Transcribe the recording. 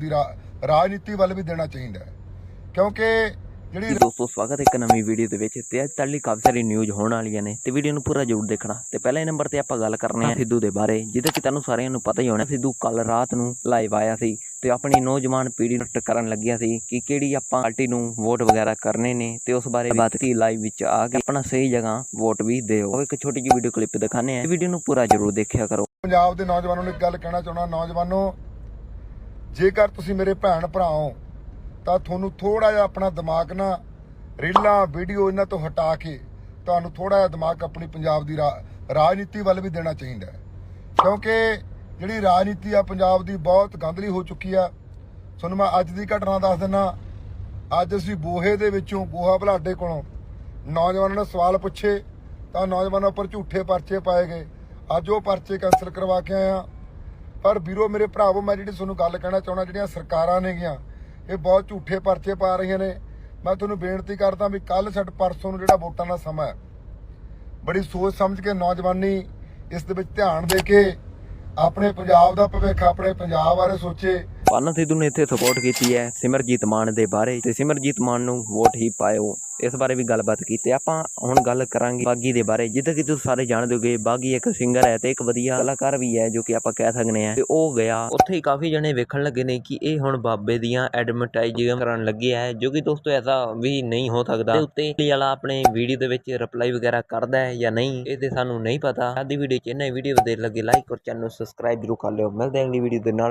ਦੀ ਰਾਜਨੀਤੀ ਵੱਲ ਵੀ ਦੇਣਾ ਚਾਹੀਦਾ ਹੈ। ਕਿਉਂਕਿ ਜਿਹੜੀ ਦੋਸਤੋ ਸਵਾਗਤ ਹੈ ਇੱਕ ਨਵੀਂ ਵੀਡੀਓ ਦੇ ਵਿੱਚ ਤੇ ਅੱਜ ਤੁਹਾਡੇ ਲਈ ਕਾਫੀ ਸਾਰੀ ਨਿਊਜ਼ ਹੋਣ ਵਾਲੀਆਂ ਨੇ। ਤੇ ਵੀਡੀਓ ਨੂੰ ਪੂਰਾ ਜ਼ਰੂਰ ਦੇਖਣਾ। ਤੇ ਪਹਿਲੇ ਨੰਬਰ ਤੇ ਆਪਾਂ ਗੱਲ ਕਰਨੇ ਆ ਸਿੱਧੂ ਦੇ ਬਾਰੇ ਜਿਹਦੇ ਕਿ ਤੁਹਾਨੂੰ ਸਾਰਿਆਂ ਨੂੰ ਪਤਾ ਹੀ ਹੋਣਾ ਸਿੱਧੂ ਕੱਲ ਰਾਤ ਨੂੰ ਲਾਈਵ ਆਇਆ ਸੀ ਤੇ ਆਪਣੀ ਨੌਜਵਾਨ ਪੀੜ੍ਹੀ ਨੂੰ ਟੱਕ ਕਰਨ ਲੱਗਿਆ ਸੀ ਕਿ ਕਿਹੜੀ ਆਪਾਂ ਪਾਰਟੀ ਨੂੰ ਵੋਟ ਵਗੈਰਾ ਕਰਨੇ ਨੇ ਤੇ ਉਸ ਬਾਰੇ ਬਾਤ ਕੀ ਲਾਈਵ ਵਿੱਚ ਆ ਕੇ ਆਪਣਾ ਸਹੀ ਜਗ੍ਹਾ ਵੋਟ ਵੀ ਦਿਓ। ਇੱਕ ਛੋਟੀ ਜਿਹੀ ਵੀਡੀਓ ਕਲਿੱਪ ਦਿਖਾਣੇ ਆ। ਵੀਡੀਓ ਨੂੰ ਪੂਰਾ ਜ਼ਰੂਰ ਦੇਖਿਆ ਕਰੋ। ਪੰਜਾਬ ਦੇ ਨੌਜਵਾਨਾਂ ਨੂੰ ਇੱਕ ਗੱਲ ਕਹਿਣਾ ਚਾਹੁੰਦਾ ਨੌਜਵਾਨੋ ਜੇਕਰ ਤੁਸੀਂ ਮੇਰੇ ਭੈਣ ਭਰਾ ਹੋ ਤਾਂ ਤੁਹਾਨੂੰ ਥੋੜਾ ਜਿਹਾ ਆਪਣਾ ਦਿਮਾਗ ਨਾ, ਰੀਲਾਂ, ਵੀਡੀਓ ਇਹਨਾਂ ਤੋਂ ਹਟਾ ਕੇ ਤੁਹਾਨੂੰ ਥੋੜਾ ਜਿਹਾ ਦਿਮਾਗ ਆਪਣੀ ਪੰਜਾਬ ਦੀ ਰਾ- ਰਾਜਨੀਤੀ ਵੱਲ ਵੀ ਦੇਣਾ ਚਾਹੀਦਾ ਕਿਉਂਕਿ ਜਿਹੜੀ ਰਾਜਨੀਤੀ ਆ, ਪੰਜਾਬ ਦੀ ਬਹੁਤ ਗੰਦਲੀ ਹੋ ਚੁੱਕੀ ਆ। ਤੁਹਾਨੂੰ ਮੈਂ ਅੱਜ ਦੀ ਘਟਨਾ ਦੱਸ ਦਿੰਨਾ, ਅੱਜ ਅਸੀਂ ਬੋਹੇ ਦੇ ਵਿੱਚੋਂ ਬੋਹਾ ਭਲਾਡੇ ਕੋਲੋਂ ਨੌਜਵਾਨਾਂ ਨੇ ਸਵਾਲ ਪੁੱਛੇ, ਤਾਂ ਨੌਜਵਾਨਾਂ ਉੱਪਰ ਝੂਠੇ ਪਰਚੇ ਪਾਏ ਗਏ। ਅੱਜ ਉਹ ਪਰਚੇ ਕੈਂਸਲ ਕਰਵਾ ਕੇ ਆਇਆ ਪਰ ਵੀਰੋ, ਮੇਰੇ ਭਰਾਵੋ, ਮੈਂ ਜਿਹੜੀ ਤੁਹਾਨੂੰ ਗੱਲ ਕਹਿਣਾ ਚਾਹਣਾ ਜਿਹੜੀਆਂ ਸਰਕਾਰਾਂ ਨੇਗੀਆਂ, ਇਹ ਬਹੁਤ ਝੂਠੇ ਪਰਚੇ ਪਾ ਰਹੀਆਂ ਨੇ। ਮੈਂ ਤੁਹਾਨੂੰ ਬੇਨਤੀ ਕਰਦਾ ਵੀ ਕੱਲ ਛੱਡ ਪਰਸੋਂ ਨੂੰ ਜਿਹੜਾ ਵੋਟਾਂ ਦਾ ਸਮਾਂ ਹੈ, ਬੜੀ ਸੋਚ ਸਮਝ ਕੇ ਨੌਜਵਾਨੀ ਇਸ ਦੇ ਵਿੱਚ ਧਿਆਨ ਦੇ ਕੇ ਆਪਣੇ ਪੰਜਾਬ ਦਾ ਭਵਿੱਖ, ਆਪਣੇ ਪੰਜਾਬ ਬਾਰੇ ਸੋਚੇ। ਪਾਨਾ ਸਿੱਧੂ ਨੇ ਇੱਥੇ ਸਪੋਰਟ ਕੀਤੀ ਹੈ ਸਿਮਰਜੀਤ ਮਾਨ ਦੇ ਬਾਰੇ ਤੇ ਸਿਮਰਜੀਤ ਮਾਨ ਨੂੰ ਵੋਟ ਹੀ ਪਾਇਓ। ਇਸ ਬਾਰੇ ਵੀ ਗੱਲਬਾਤ ਕੀਤੀ। ਆਪਾਂ ਹੁਣ ਗੱਲ ਕਰਾਂਗੇ ਬਾਗੀ ਦੇ ਬਾਰੇ। ਜਿੱਦਾਂ ਕਿ ਤੁਸੀਂ ਸਾਰੇ ਜਾਣਦੇ ਹੋਗੇ, ਬਾਗੀ ਇੱਕ ਸਿੰਗਰ ਹੈ ਤੇ ਇੱਕ ਵਧੀਆ ਕਲਾਕਾਰ ਵੀ ਹੈ, ਜੋ ਕਿ ਆਪਾਂ ਕਹਿ ਸਕਦੇ ਹਾਂ। ਤੇ ਉਹ ਗਿਆ। ਉੱਥੇ ਹੀ ਕਾਫੀ ਜਣੇ ਵੇਖਣ ਲੱਗੇ ਨੇ ਕਿ ਇਹ ਹੁਣ ਬਾਬੇ ਦੀਆਂ ਐਡਵਰਟਾਈਜ਼ਿੰਗ ਕਰਨ ਲੱਗੇ ਹੈ ਜੋ ਕਿ ਦੋਸਤੋ ਐਸਾ ਵੀ ਨਹੀਂ ਹੋ ਸਕਦਾ। ਤੇ ਉੱਤੇ ਇਹ ਵਾਲਾ ਆਪਣੇ ਵੀਡੀਓ ਦੇ ਵਿੱਚ ਰਿਪਲਾਈ ਵਗੈਰਾ ਕਰਦਾ ਹੈ ਜਾਂ ਨਹੀਂ, ਇਹ ਤੇ ਸਾਨੂੰ ਨਹੀਂ ਪਤਾ। ਸਾਡੀ ਵੀਡੀਓ ਚ ਇਹਨਾਂ ਵੀਡੀਓ ਦੇ ਲੱਗੇ ਲਾਈਕ ਔਰ ਚੈਨਲ ਨੂੰ ਸਬਸਕ੍ਰਾਈਬ ਜ਼ਰੂਰ ਕਰ ਲਿਓ। ਮਿਲਦੇ ਹਾਂ ਅਗਲੀ ਵੀਡੀਓ ਦੇ ਨਾਲ।